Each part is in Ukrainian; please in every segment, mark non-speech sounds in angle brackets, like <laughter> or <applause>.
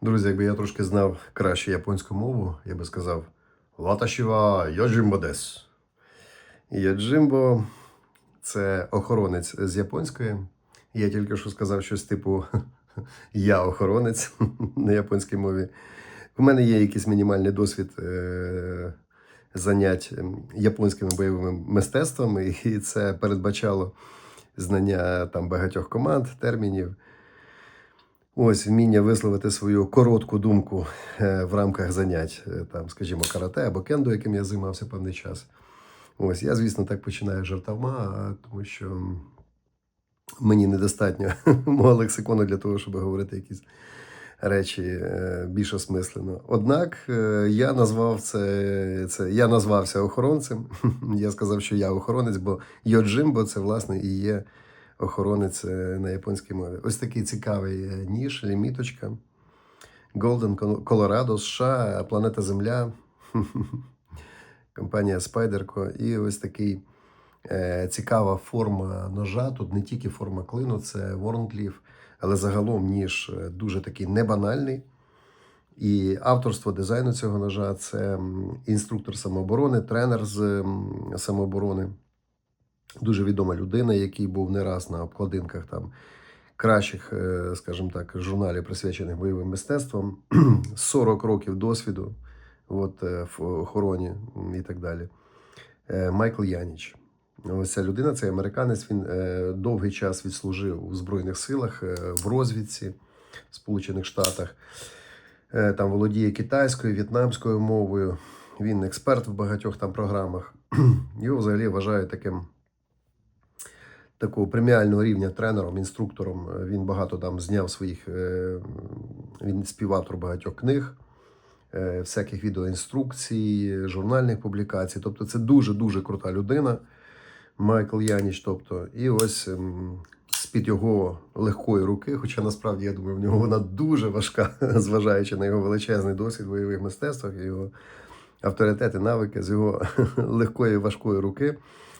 Друзі, якби я трошки знав краще японську мову, я би сказав Ваташіва Йоджимбо дес. Йоджимбо це охоронець з японської. Я тільки що сказав щось типу <laughs> Я охоронець <laughs> на японській мові. У мене є якийсь мінімальний досвід е- занять японськими бойовими мистецтвами, і це передбачало знання там багатьох команд, термінів. Ось вміння висловити свою коротку думку е, в рамках занять, е, там, скажімо, карате або кендо, яким я займався певний час. Ось я, звісно, так починаю жартома, тому що мені недостатньо <laughs> мого лексикону для того, щоб говорити якісь речі е, більш осмислено. Однак я назвав це, це я назвався охоронцем. <laughs> Я сказав, що я охоронець, бо Йоджимбо це власне і є охоронець на японській мові. Ось такий цікавий е, ніж, ліміточка. Golden Colorado, США, планета Земля, <laughs> компанія Spyderco. І ось такий е, цікава форма ножа. Тут не тільки форма клину, це Warncliffe, але загалом ніж е, дуже такий небанальний. І авторство дизайну цього ножа це інструктор самооборони, тренер з самооборони дуже відома людина, який був не раз на обкладинках там кращих, е, скажімо так, журналів, присвячених бойовим мистецтвам, <clears throat> 40 років досвіду от, е, в охороні і так далі. Е, Майкл Яніч. Ось ця людина, цей американець, він довгий час відслужив у Збройних силах в розвідці в Сполучених Штатах. Там володіє китайською, в'єтнамською мовою. Він експерт в багатьох там програмах. <clears throat> Його взагалі вважають таким такого преміального рівня тренером, інструктором. Е, Він багато там зняв своїх, е, він співавтор багатьох книг, е, всяких відеоінструкцій, журнальних публікацій. Тобто це дуже-дуже крута людина, Майкл Яніч. Тобто, і ось ем, з-під його легкої руки, хоча насправді я думаю, в нього вона дуже важка, <laughs> зважаючи на його величезний досвід в бойових мистецтвах, його авторитети, навики з його <laughs> легкої важкої руки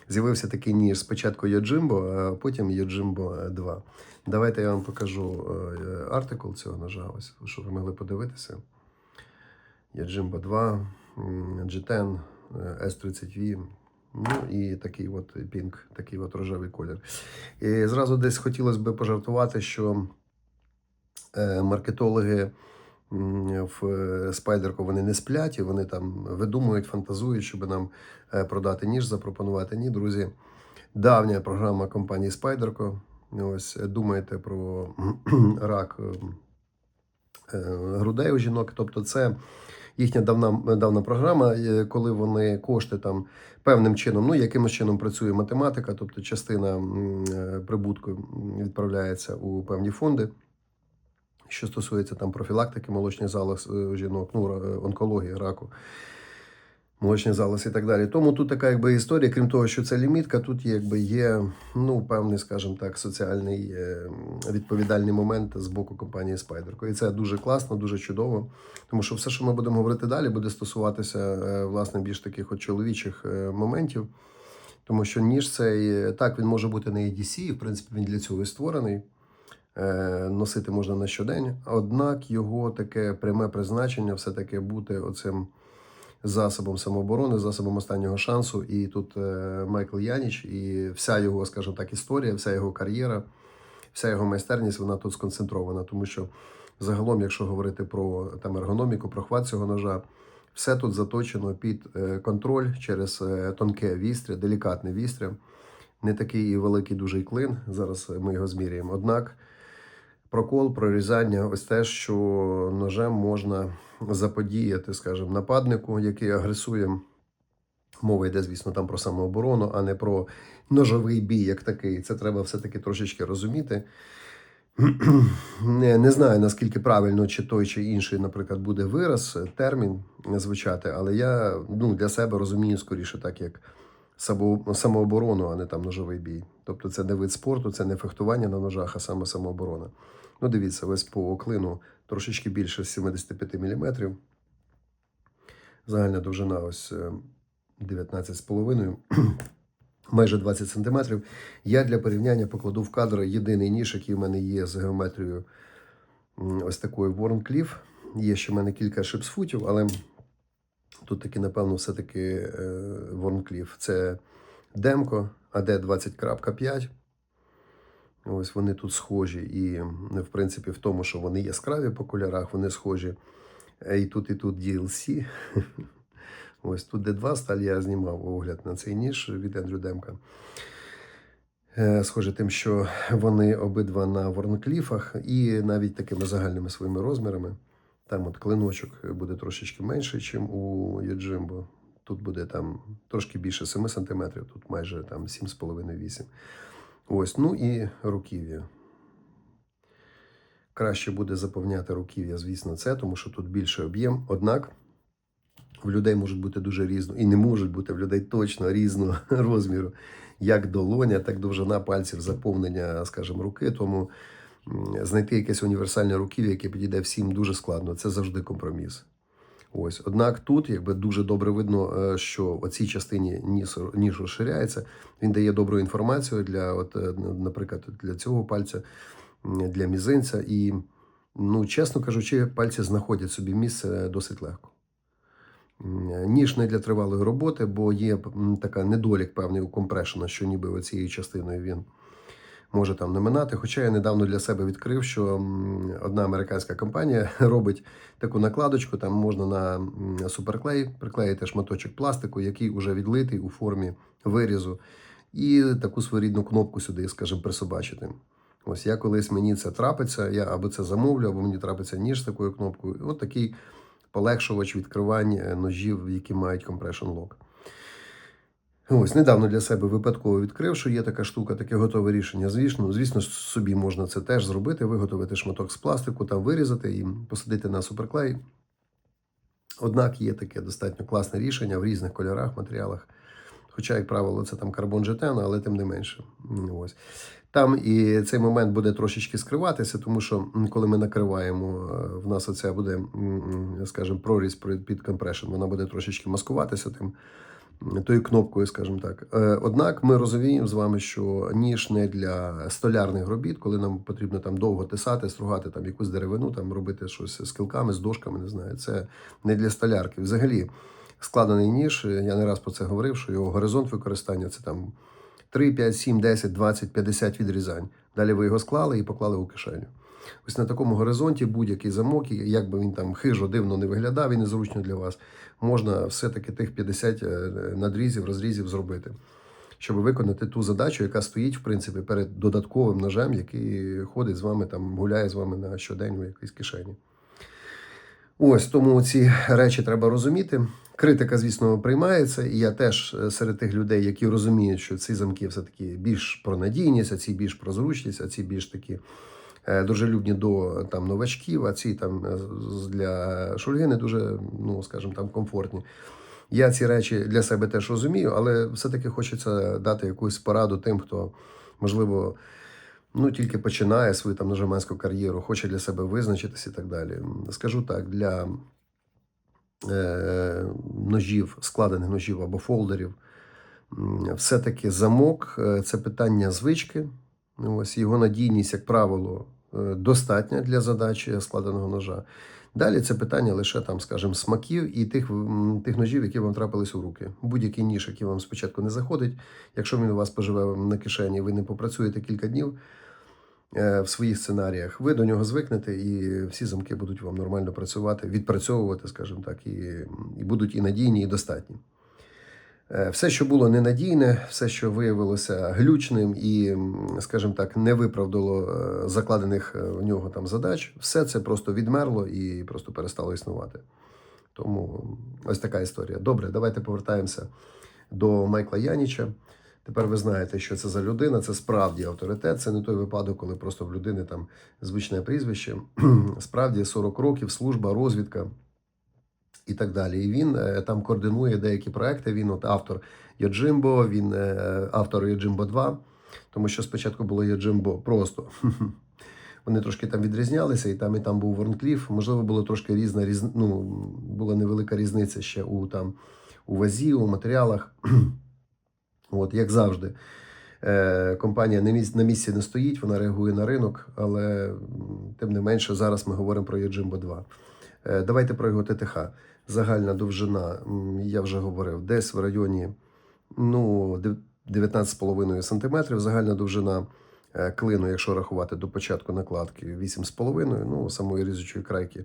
з'явився такий ніж спочатку Йоджимбо, а потім Йоджимбо 2. Давайте я вам покажу е, артикул цього ножа, ось, щоб ви могли подивитися. Йоджимбо 2, м, G10, е, S30V. Ну і такий от пінк, такий от рожевий колір. І зразу десь хотілося б пожартувати, що е, маркетологи в е, Спайдерку вони не сплять, і вони там видумують, фантазують, щоб нам е, продати ніж, запропонувати. Ні, друзі. Давня програма компанії Спайдерко. Ось е, думаєте про рак грудей у жінок. Тобто, це їхня давна, давна програма, коли вони кошти там певним чином, ну якимось чином працює математика, тобто частина прибутку відправляється у певні фонди. Що стосується там профілактики молочних залоз е, жінок, ну, онкології, раку, молочний залоз і так далі. Тому тут така якби історія, крім того, що це лімітка, тут якби є ну, певний, скажімо так, соціальний е, відповідальний момент з боку компанії Spyderco. І це дуже класно, дуже чудово. Тому що все, що ми будемо говорити далі, буде стосуватися е, власне більш таких от чоловічих е, моментів. Тому що ніж цей е, так він може бути на EDC, і в принципі він для цього і створений. Е, Носити можна на щодень, однак його таке пряме призначення все-таки бути оцим засобом самооборони, засобом останнього шансу. І тут е, Майкл Яніч, і вся його, скажімо так, історія, вся його кар'єра, вся його майстерність, вона тут сконцентрована. Тому що загалом, якщо говорити про там ергономіку, про хват цього ножа, все тут заточено під е, контроль через тонке вістря, делікатне вістря. Не такий великий дуже клин. Зараз ми його зміряємо. Однак прокол, прорізання, ось те, що ножем можна заподіяти, скажімо, нападнику, який агресує. Мова йде, звісно, там про самооборону, а не про ножовий бій як такий. Це треба все-таки трошечки розуміти. Не, не знаю, наскільки правильно чи той, чи інший, наприклад, буде вираз, термін звучати, але я ну, для себе розумію скоріше так, як само- самооборону, а не там ножовий бій. Тобто це не вид спорту, це не фехтування на ножах, а саме самооборона. Ну, дивіться, ось по клину трошечки більше 75 мм. Загальна довжина ось е, 19,5 <clears throat> майже 20 см. Я для порівняння покладу в кадр єдиний ніж, який в мене є з геометрією ось такої Warncliffe. Є ще в мене кілька шипсфутів, але тут таки, напевно, все-таки е, Це демко AD20.5. Ось вони тут схожі. І, в принципі, в тому, що вони яскраві по кольорах, вони схожі. Е, І тут, і тут DLC. <laughs> Ось тут D2 сталь я знімав огляд на цей ніж від Ендрю Демка. Схоже тим, що вони обидва на ворнокліфах і навіть такими загальними своїми розмірами. Там от клиночок буде трошечки менший, ніж у Яджимбо. Тут буде там трошки більше 7 см, тут майже там 7,5-8. Ось, ну і руків'я. Краще буде заповняти руків'я, звісно, це, тому що тут більший об'єм. Однак в людей можуть бути дуже різно, і не можуть бути в людей точно різного <laughs> розміру, як долоня, так довжина пальців, заповнення, скажімо, руки. Тому знайти якесь універсальне руків'я, яке підійде всім, дуже складно. Це завжди компроміс. Ось, однак тут якби дуже добре видно, е, що в цій частині ніж, ніж розширяється. Він дає добру інформацію для, от, е, наприклад, для цього пальця, для мізинця. І, ну, чесно кажучи, пальці знаходять собі місце досить легко. Ніж не для тривалої роботи, бо є така недолік певний у компрешена, що ніби оцією частиною він може там не минати. Хоча я недавно для себе відкрив, що одна американська компанія <laughs> робить таку накладочку, там можна на суперклей приклеїти шматочок пластику, який вже відлитий у формі вирізу, і таку своєрідну кнопку сюди, скажімо, присобачити. Ось я колись мені це трапиться, я або це замовлю, або мені трапиться ніж з такою кнопкою. От такий полегшувач відкривань е, ножів, які мають compression lock. Ось недавно для себе випадково відкрив, що є така штука, таке готове рішення. Звісно, звісно, собі можна це теж зробити, виготовити шматок з пластику, там вирізати і посадити на суперклей. Однак є таке достатньо класне рішення в різних кольорах, матеріалах. Хоча, як правило, це там карбон жетен, але тим не менше. Ось. Там і цей момент буде трошечки скриватися, тому що коли ми накриваємо, е, в нас оця буде, скажімо, прорізь при- під компрешн, вона буде трошечки маскуватися тим тою кнопкою, скажімо так. Е, Однак ми розуміємо з вами, що ніж не для столярних робіт, коли нам потрібно там довго тисати, стругати там якусь деревину, там робити щось з килками, з дошками, не знаю. Це не для столярки. Взагалі, складений ніж, я не раз про це говорив, що його горизонт використання це там 3, 5, 7, 10, 20, 50 відрізань. Далі ви його склали і поклали у кишеню. Ось на такому горизонті будь-який замок, як би він там хижо дивно не виглядав і незручно для вас, можна все-таки тих 50 е, надрізів, розрізів зробити, щоб виконати ту задачу, яка стоїть, в принципі, перед додатковим ножем, який ходить з вами, там гуляє з вами на щодень у якійсь кишені. Ось тому ці речі треба розуміти. Критика, звісно, приймається, і я теж е, серед тих людей, які розуміють, що ці замки все-таки більш про надійність, а ці більш про зручність, а ці більш такі дружелюбні до там новачків, а ці там е, для шульги не дуже, ну скажімо, там комфортні. Я ці речі для себе теж розумію, але все-таки хочеться дати якусь пораду тим, хто, можливо, ну, тільки починає свою там ножеманську кар'єру, хоче для себе визначитись і так далі. Скажу так, для е, ножів, складених ножів або фолдерів, все-таки замок е, це питання звички. Ось його надійність, як правило, е, достатня для задачі складеного ножа. Далі це питання лише там, скажімо, смаків і тих, тих ножів, які вам трапились у руки. Будь-який ніж, який вам спочатку не заходить, якщо він у вас поживе на кишені, ви не попрацюєте кілька днів е, в своїх сценаріях, ви до нього звикнете, і всі замки будуть вам нормально працювати, відпрацьовувати, скажімо так, і, і будуть і надійні, і достатні. Е, Все, що було ненадійне, все, що виявилося глючним і, скажімо так, не виправдало е, закладених е, в нього там задач, все це просто відмерло і просто перестало існувати. Тому ось така історія. Добре, давайте повертаємося до Майкла Яніча. Тепер ви знаєте, що це за людина. Це справді авторитет. Це не той випадок, коли просто в людини там звичне прізвище. <clears throat> Справді 40 років, служба, розвідка і так далі. І він е, там координує деякі проекти. Він от автор Йоджимбо, він е, автор Йоджимбо 2, тому що спочатку було Йоджимбо просто. <laughs> Вони трошки там відрізнялися, і там, і там був Ворнкліф. Можливо, було трошки різна різ... ну, була невелика різниця ще у там у вазі, у матеріалах. <clears throat> От, як завжди. Е, Компанія на місці, на місці не стоїть, вона реагує на ринок, але тим не менше зараз ми говоримо про Yojimbo 2. Е, Давайте про його ТТХ. Загальна довжина, я вже говорив, десь в районі ну, 19,5 см. Загальна довжина е, клину, якщо рахувати до початку накладки, 8,5 ну, самої різучої крайки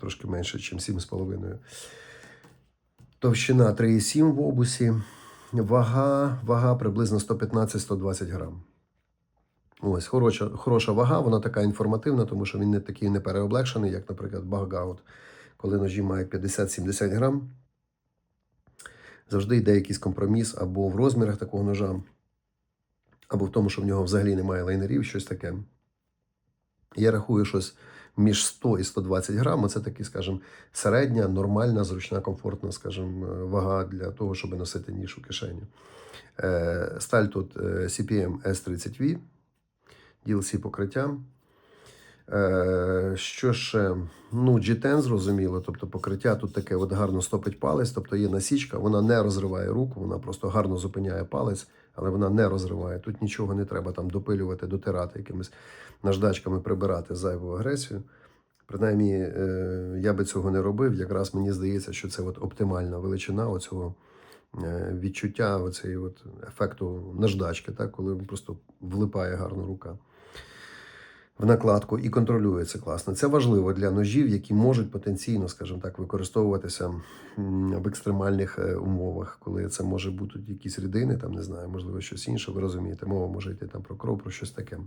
трошки менше, ніж 7,5. Товщина 3,7 в обусі. Вага, вага приблизно 115-120 грам. Ось, хороша, хороша вага, вона така інформативна, тому що він не такий не переоблегшений, як, наприклад, Баггаут, коли ножі мають 50-70 грам. Завжди йде якийсь компроміс або в розмірах такого ножа, або в тому, що в нього взагалі немає лайнерів, щось таке. Я рахую щось між 100 і 120 грам. Це такий, скажімо, середня, нормальна, зручна, комфортна, скажімо, вага для того, щоб носити ніж у кишені. Е, Сталь тут е, CPM S30V, DLC покриття. Е, Що ще? Ну, G10 зрозуміло, тобто покриття тут таке от гарно стопить палець, тобто є насічка, вона не розриває руку, вона просто гарно зупиняє палець, але вона не розриває. Тут нічого не треба там допилювати, дотирати якимись наждачками, прибирати зайву агресію. Принаймні, е, я би цього не робив. Якраз мені здається, що це от оптимальна величина оцього е, відчуття, оцеї от ефекту наждачки, так, коли просто влипає гарно рука в накладку і контролюється класно. Це важливо для ножів, які можуть потенційно, скажімо так, використовуватися в екстремальних е, умовах, коли це може бути якісь рідини, там не знаю, можливо, щось інше. Ви розумієте, мова може йти там про кров, про щось таке.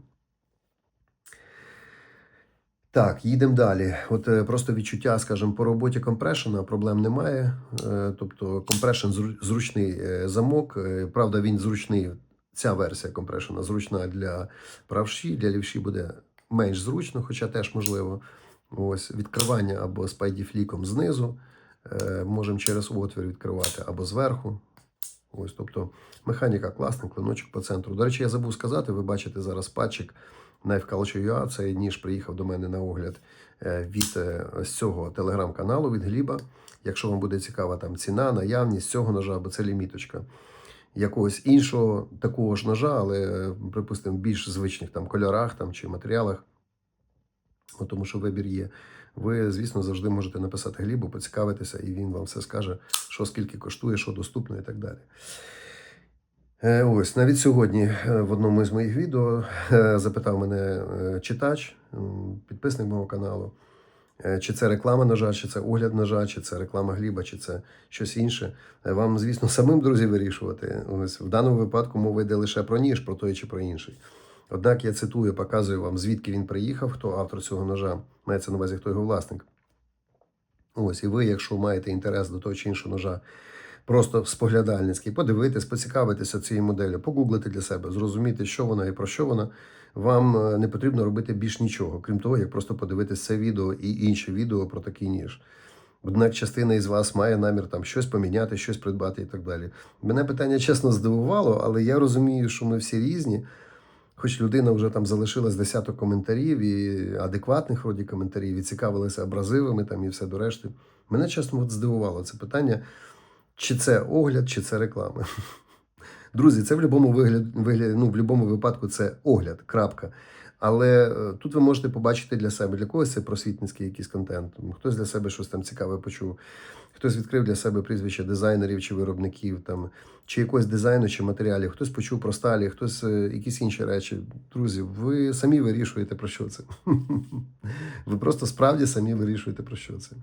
Так, їдемо далі. От е, просто відчуття, скажімо, по роботі компрешена проблем немає. Е, тобто компрешен зру- зручний замок. Правда, він зручний. Ця версія компрешена зручна для правші, для лівші буде менш зручно, хоча теж можливо. Ось відкривання або спайдіфліком знизу. Е, можемо через отвір відкривати або зверху. Ось, тобто механіка класна, клиночок по центру. До речі, я забув сказати, ви бачите зараз патчик Knife Culture Цей ніж приїхав до мене на огляд е, від е, ось цього телеграм-каналу від Гліба. Якщо вам буде цікава там ціна, наявність цього ножа, бо це ліміточка. Якогось іншого такого ж ножа, але, припустимо, в більш звичних там кольорах там, чи матеріалах, тому що вибір є. Ви, звісно, завжди можете написати Глібу, поцікавитися, і він вам все скаже, що скільки коштує, що доступно і так далі. Е, Ось навіть сьогодні е, в одному із моїх відео е, запитав мене читач, підписник мого каналу, чи це реклама ножа, чи це огляд ножа, чи це реклама гліба, чи це щось інше. Е, Вам, звісно, <laughs> самим друзі вирішувати. Ось в даному випадку мова йде лише про ніж, про той чи про інший. Однак я цитую, показую вам, звідки він приїхав, хто автор цього ножа, мається на увазі, хто його власник. Ось, і ви, якщо маєте інтерес до того чи іншого ножа, просто споглядальницький, подивитись, поцікавитися цією моделлю, погуглити для себе, зрозуміти, що вона і про що вона. Вам е, не потрібно робити більш нічого, крім того, як просто подивитись це відео і інші відео про такий ніж. Однак частина із вас має намір там щось поміняти, щось придбати і так далі. Мене питання чесно здивувало, але я розумію, що ми всі різні. Хоч людина вже там залишила з десяток коментарів і адекватних вроді коментарів, і цікавилася абразивами там і все до решти. Мене чесно здивувало це питання, чи це огляд, чи це реклама. Друзі, це в будь-якому вигляд, вигляд, ну, в будь-якому випадку це огляд, крапка. Але е, тут ви можете побачити для себе, для когось це просвітницький якийсь контент. Хтось для себе щось там цікаве почув, хтось відкрив для себе прізвище дизайнерів чи виробників, там, чи якогось дизайну, чи матеріалів, хтось почув про сталі, хтось е, якісь інші речі. Друзі, ви самі вирішуєте про що це. <laughs> Ви просто справді самі вирішуєте про що це.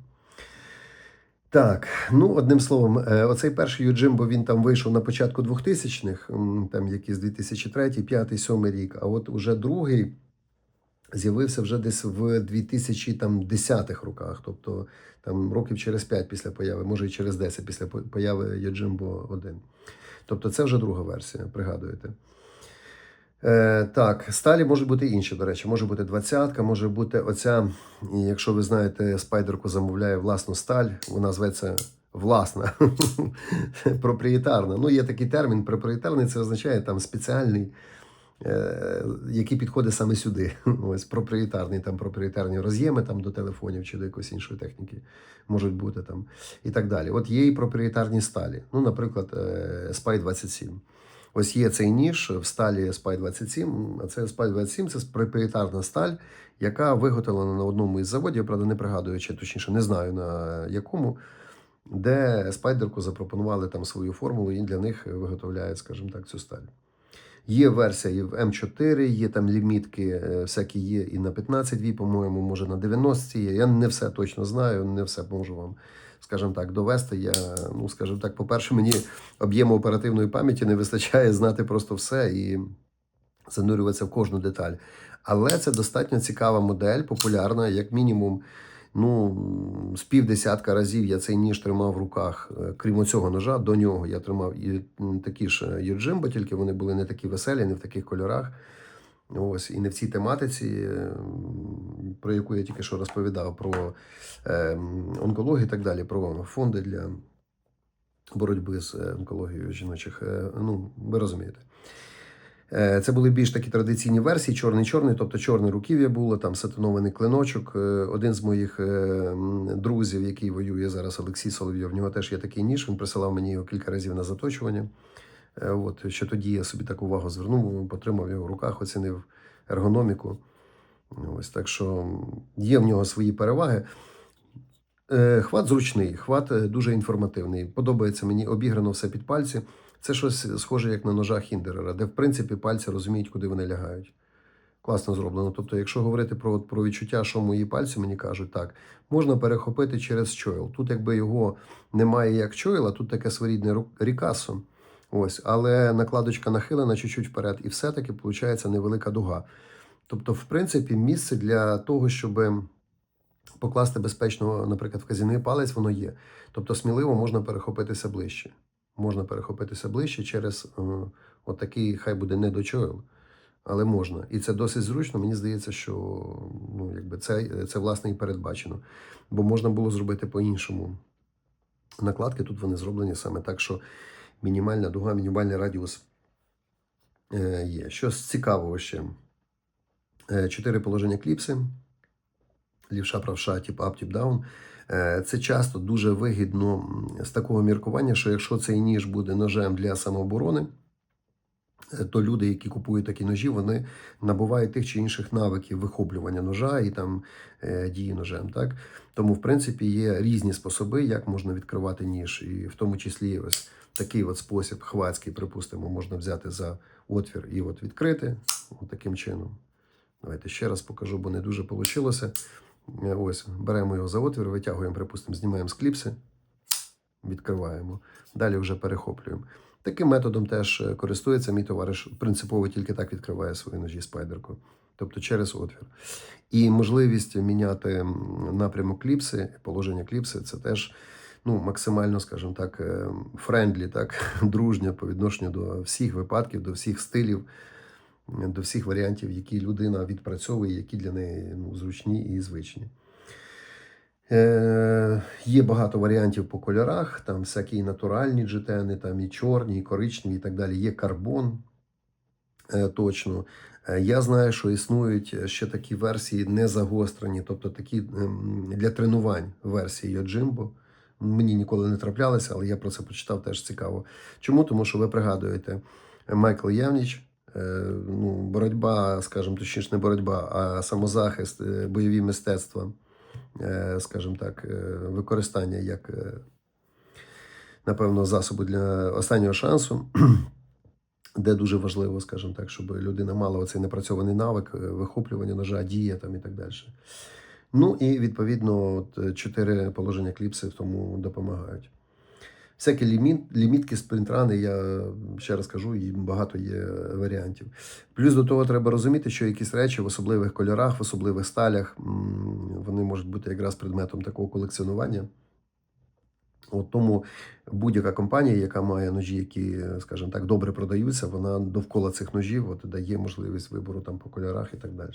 Так, ну одним словом, е, оцей перший Юджимбо він там вийшов на початку 2000-х, там якийсь 2003, 5, 7 рік. А от уже другий з'явився вже десь в 2010-х роках, тобто там років через 5 після появи, може і через 10 після появи Юджимбо 1. Тобто це вже друга версія, пригадуєте. Е, так, сталі можуть бути інші, до речі, може бути двадцятка, може бути оця, якщо ви знаєте, спайдерку замовляє власну сталь, вона зветься власна, <laughs> проприєтарна. Ну, є такий термін, проприєтарний це означає там спеціальний, е, який підходить саме сюди. <laughs> Ось проприєтарний, там проприєтарні роз'єми там, до телефонів чи до якоїсь іншої техніки можуть бути там і так далі. От є і проприєтарні сталі. Ну, наприклад, е, Spy 27. Ось є цей ніж в сталі Spy 27, а це Spy 27 це проприєтарна сталь, яка виготовлена на одному із заводів, правда, не пригадую, чи точніше не знаю на якому, де спайдерку запропонували там свою формулу, і для них виготовляють, скажімо так, цю сталь. Є версія і в М4, є там лімітки, е, всякі є і на 15 ві, по-моєму, може на 90 є. Я не все точно знаю, не все можу вам, скажімо так, довести. Я, ну, скажімо так, по-перше, мені об'єму оперативної пам'яті не вистачає знати просто все і занурюватися в кожну деталь. Але це достатньо цікава модель, популярна, як мінімум. Ну, з півдесятка разів я цей ніж тримав в руках. Е, Крім цього ножа, до нього я тримав і такі ж Юджимбо, тільки вони були не такі веселі, не в таких кольорах. Ось, і не в цій тематиці, про яку я тільки що розповідав, про е, онкологію і так далі, про фонди для боротьби з е, онкологією жіночих. Е, Ну, ви розумієте. Е, Це були більш такі традиційні версії, чорний-чорний, тобто чорне руків'я було, там сатинований клиночок. Один з моїх друзів, який воює зараз, Олексій Соловйов, в нього теж є такий ніж. Він присилав мені його кілька разів на заточування. Е, От, ще тоді я собі таку увагу звернув, потримав його в руках, оцінив ергономіку. Ось так що є в нього свої переваги. Е, Хват зручний, хват е, дуже інформативний. Подобається мені обіграно все під пальці. Це щось схоже, як на ножах Хіндерера, де в принципі пальці розуміють, куди вони лягають. Класно зроблено. Тобто, якщо говорити про, про відчуття, що мої пальці мені кажуть, так, можна перехопити через чойл. Тут, якби його немає як чойла, тут таке своєрідне рікасо. Ось, але накладочка нахилена чуть-чуть вперед, і все-таки виходить невелика дуга. Тобто, в принципі, місце для того, щоб покласти безпечно, наприклад, вказівний палець, воно є. Тобто, сміливо можна перехопитися ближче. Можна перехопитися ближче через е, отакий, хай буде не до чойл, але можна. І це досить зручно. Мені здається, що ну, якби це, це власне і передбачено. Бо можна було зробити по-іншому. Накладки тут вони зроблені саме так, що мінімальна дуга, мінімальний радіус е, є. Щось цікавого ще. Е, Чотири положення кліпси. Лівша, правша, тип тип down. Е, Це часто дуже вигідно з такого міркування, що якщо цей ніж буде ножем для самооборони, то люди, які купують такі ножі, вони набувають тих чи інших навиків вихоплювання ножа і там е, дії ножем. Так? Тому, в принципі, є різні способи, як можна відкривати ніж. І в тому числі ось такий от спосіб хвацький, припустимо, можна взяти за отвір і от відкрити от таким чином. Давайте ще раз покажу, бо не дуже вийшло. Ось, беремо його за отвір, витягуємо, припустимо, знімаємо з кліпси, відкриваємо. Далі вже перехоплюємо. Таким методом теж е, користується мій товариш. Принципово тільки так відкриває свої ножі спайдерку, тобто через отвір. І можливість міняти напрямок кліпси, положення кліпси це теж ну, максимально, скажімо так, е, френдлі, так, <laughs> дружня по відношенню до всіх випадків, до всіх стилів, до всіх варіантів, які людина відпрацьовує, які для неї ну, зручні і звичні. Е, є багато варіантів по кольорах, там всякі натуральні джетени, там і чорні, і коричневі, і так далі. Є карбон, е, точно. Е, Я знаю, що існують ще такі версії не загострені, тобто такі ем, для тренувань версії Йоджимбо. Мені ніколи не траплялися, але я про це почитав теж цікаво. Чому? Тому що ви пригадуєте Майкл Явніч, е, ну, боротьба, скажімо, точніше, не боротьба, а самозахист, е, бойові мистецтва, е, скажімо так, е, використання як, е, напевно, засобу для останнього шансу. <clears throat> Де дуже важливо, скажімо так, щоб людина мала оцей напрацьований навик, е, вихоплювання ножа, дія там і так далі. Ну і відповідно от, е, чотири положення кліпси в тому допомагають. Всякі ліміт, лімітки, спринтрани, я ще раз кажу, і багато є варіантів. Плюс до того треба розуміти, що якісь речі в особливих кольорах, в особливих сталях, вони можуть бути якраз предметом такого колекціонування. От тому будь-яка компанія, яка має ножі, які, скажімо так, добре продаються, вона довкола цих ножів от, дає можливість вибору там по кольорах і так далі.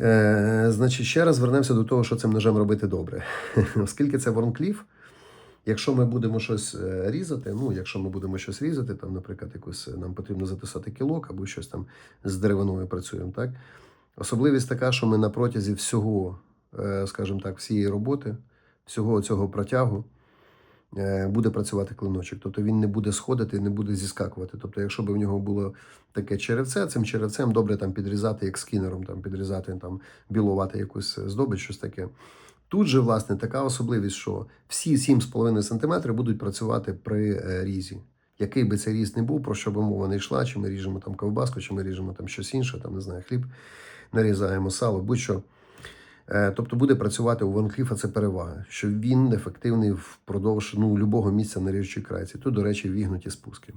Е, значить, ще раз вернемося до того, що цим ножем робити добре. <laughs> Оскільки це Ворнкліф, якщо ми будемо щось е, різати, ну, якщо ми будемо щось різати, там, наприклад, якусь е, нам потрібно затисати кілок або щось там з деревиною працюємо, так? Особливість така, що ми на протязі всього, е, скажімо так, всієї роботи, всього цього протягу, буде працювати клиночок. Тобто він не буде сходити, не буде зіскакувати. Тобто, якщо б в нього було таке черевце, цим черевцем добре там підрізати, як скінером, там підрізати, там білувати якусь здобич, щось таке. Тут же, власне, така особливість, що всі 7,5 см будуть працювати при е, різі. Який би цей різ не був, про що би мова не йшла, чи ми ріжемо там ковбаску, чи ми ріжемо там щось інше, там не знаю, хліб, нарізаємо сало, будь-що. Е, Тобто буде працювати у Ванкліфа це перевага, що він ефективний впродовж ну, любого місця на ріжучій крайці. Тут, до речі, вігнуті спуски.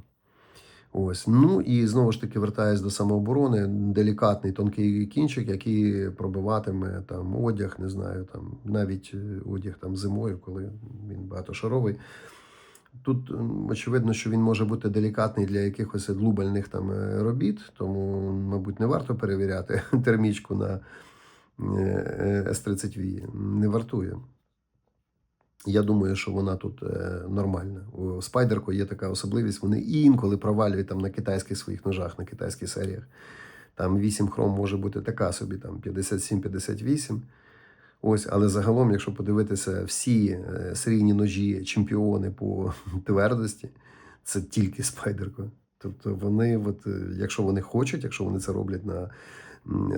Ось. Ну і знову ж таки вертаюсь до самооборони, делікатний тонкий кінчик, який пробиватиме там одяг, не знаю, там навіть е, одяг там зимою, коли він багатошаровий. Тут очевидно, що він може бути делікатний для якихось глубальних там е, робіт, тому, мабуть, не варто перевіряти <laughs> термічку на е, С-30V. Не вартує. Я думаю, що вона тут е, нормальна. У Спайдерко є така особливість. Вони інколи провалюють там на китайських своїх ножах, на китайських серіях. Там 8 хром може бути така собі, там 57-58. Ось, але загалом, якщо подивитися всі е, серійні ножі, чемпіони по <laughs> твердості, це тільки спайдерко. Тобто вони, от, е, якщо вони хочуть, якщо вони це роблять на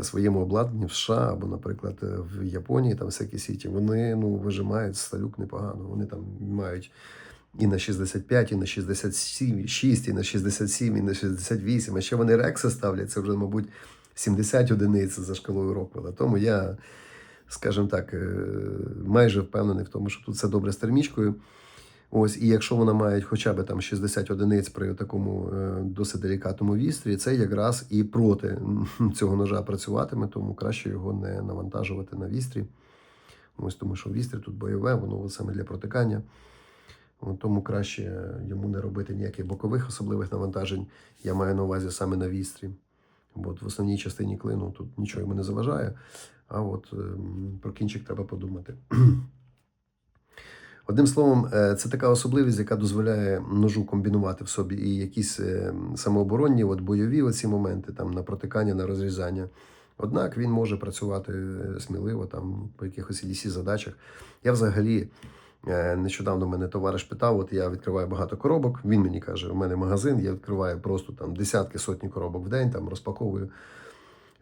своєму обладнанні в США або, наприклад, е, в Японії, там всякі сіті, вони ну, вижимають сталюк непогано. Вони там мають і на 65, і на 67, 6, і на 67, і на 68. А ще вони рекси ставлять, це вже, мабуть, 70 одиниць за шкалою Роквелла. Тому я, скажімо так, е, майже впевнений в тому, що тут все добре з термічкою. Ось, і якщо вона має хоча б там 60 одиниць при такому е, досить делікатному вістрі, це якраз і проти <laughs> цього ножа працюватиме, тому краще його не навантажувати на вістрі. Ось тому що вістрі тут бойове, воно саме для протикання. Тому краще йому не робити ніяких бокових особливих навантажень. Я маю на увазі саме на вістрі. Бо в основній частині клину тут нічого йому не заважає, а от ем, про кінчик треба подумати. <clears throat> Одним словом, е, це така особливість, яка дозволяє ножу комбінувати в собі і якісь е, самооборонні, от бойові оці моменти, там на протикання, на розрізання. Однак він може працювати е, сміливо там по якихось EDC задачах. Я взагалі нещодавно мене товариш питав: от я відкриваю багато коробок. Він мені каже: у мене магазин, я відкриваю просто там десятки сотні коробок в день, там розпаковую.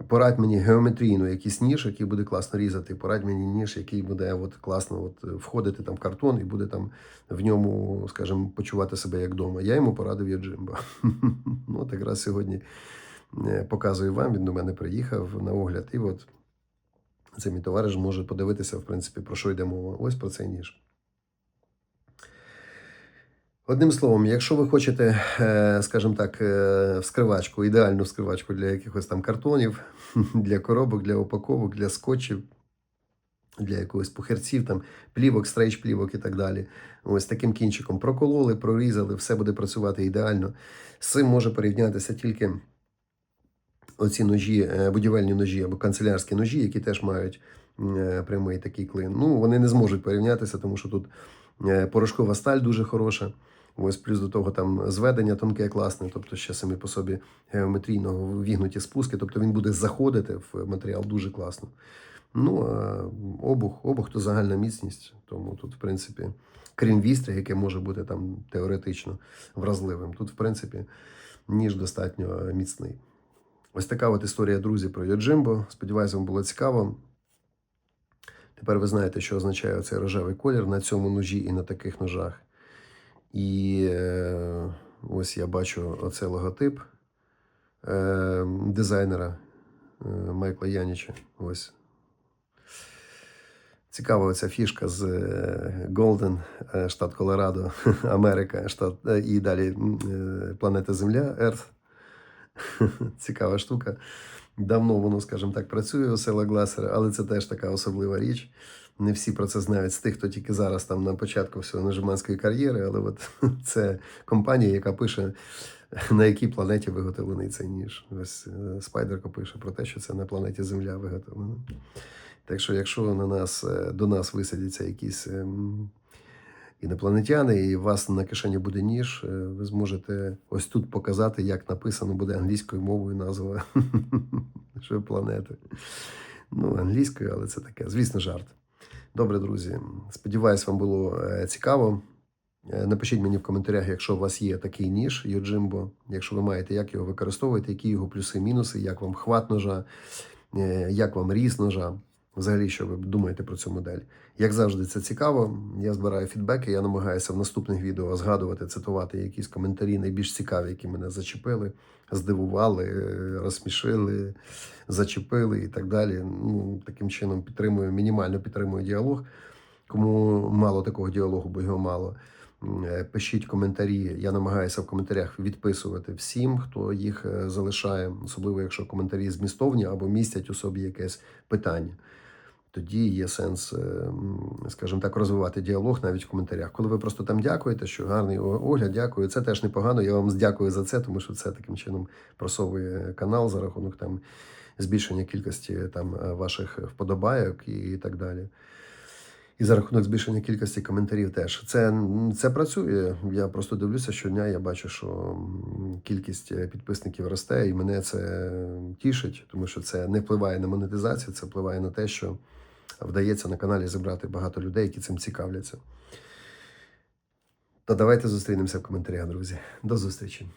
Порадь мені геометрійно якийсь ніж, який буде класно різати. Порадь мені ніж, який буде от класно от входити там в картон і буде там в ньому, скажімо, почувати себе як вдома. Я йому порадив Яджимба. <laughs> Ну, от якраз сьогодні е, показую вам. Він до мене приїхав на огляд. І от цей мій товариш може подивитися, в принципі, про що йде мова. Ось про цей ніж. Одним словом, якщо ви хочете, е, скажімо так, е, вскривачку, ідеальну вскривачку для якихось там картонів, <laughs> для коробок, для упаковок, для скотчів, для якогось пухерців, там, плівок, стрейч-плівок і так далі. Ось таким кінчиком прокололи, прорізали, все буде працювати ідеально. З цим може порівнятися тільки оці ножі, е, будівельні ножі або канцелярські ножі, які теж мають прямий такий клин. Ну, вони не зможуть порівнятися, тому що тут порошкова сталь дуже хороша. Ось плюс до того там зведення тонке, класне, тобто ще самі по собі геометрійно вігнуті спуски, тобто він буде заходити в матеріал дуже класно. Ну, а обух, обух то загальна міцність, тому тут, в принципі, крім вістря, яке може бути там теоретично вразливим, тут, в принципі, ніж достатньо міцний. Ось така от історія, друзі, про Йоджимбо. Сподіваюся, вам було цікаво. Тепер ви знаєте, що означає цей рожевий колір на цьому ножі і на таких ножах. І е, ось я бачу оцей логотип е, дизайнера е, Майкла Яніча. Ось. Цікава ця фішка з Голден, штат Колорадо, <laughs> Америка, штат, і далі планета Земля, Earth. <laughs> Цікава штука. Давно воно, скажімо так, працює у села Гласера, але це теж така особлива річ. Не всі про це знають з тих, хто тільки зараз там на початку всього нажиманської кар'єри, але от <laughs> це компанія, яка пише, на якій планеті виготовлений цей ніж. Ось е, Спайдерко пише про те, що це на планеті Земля виготовлено. Так що, якщо на нас, е, до нас висадяться якісь ем, інопланетяни, і у вас на кишені буде ніж, е, ви зможете ось тут показати, як написано буде англійською мовою назва <laughs> планети. Ну, англійською, але це таке, звісно, жарт. Добре, друзі. Сподіваюсь, вам було е, цікаво. Е, Напишіть мені в коментарях, якщо у вас є такий ніж Йоджимбо, якщо ви маєте, як його використовувати, які його плюси-мінуси, як вам хват ножа, е, як вам різ ножа. Взагалі, що ви думаєте про цю модель? Як завжди, це цікаво. Я збираю фідбеки. Я намагаюся в наступних відео згадувати, цитувати якісь коментарі найбільш цікаві, які мене зачепили, здивували, розсмішили, зачепили і так далі. Ну, таким чином підтримую, мінімально підтримую діалог. Кому мало такого діалогу, бо його мало. Е, Пишіть коментарі. Я намагаюся в коментарях відписувати всім, хто їх е, залишає, особливо якщо коментарі змістовні або містять у собі якесь питання. Тоді є сенс, е, скажімо так, розвивати діалог навіть в коментарях. Коли ви просто там дякуєте, що гарний огляд, дякую. Це теж непогано. Я вам дякую за це, тому що це таким чином просовує канал за рахунок там збільшення кількості там ваших вподобайок і так далі. І за рахунок збільшення кількості коментарів теж. Це, це працює. Я просто дивлюся щодня, я бачу, що кількість е, підписників росте, і мене це тішить, тому що це не впливає на монетизацію, це впливає на те, що вдається на каналі зібрати багато людей, які цим цікавляться. То давайте зустрінемося в коментарях, друзі. До зустрічі.